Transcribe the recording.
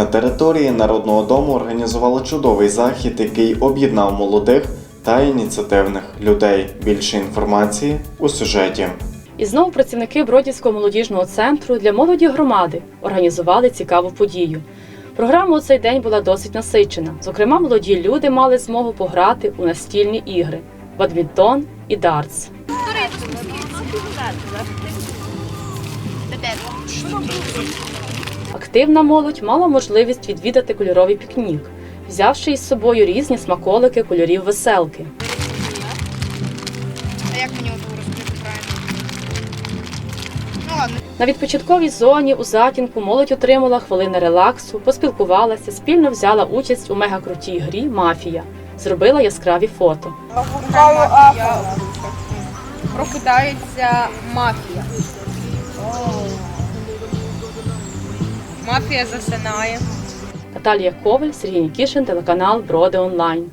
На території Народного дому організували чудовий захід, який об'єднав молодих та ініціативних людей. Більше інформації у сюжеті. І знову працівники Бродівського молодіжного центру для молоді громади організували цікаву подію. Програма у цей день була досить насичена. Зокрема, молоді люди мали змогу пограти у настільні ігри бадмінтон і дартс. Активна молодь мала можливість відвідати кольоровий пікнік, взявши із собою різні смаколики кольорів веселки. А як мені? Ну ладно. На відпочатковій зоні у затінку молодь отримала хвилини релаксу, поспілкувалася, спільно взяла участь у мегакрутій грі Мафія, зробила яскраві фото. Мафія. Прокидається мафія. Мафія засинає. Наталія Коваль, Сергій Нікішин, телеканал Броди Онлайн.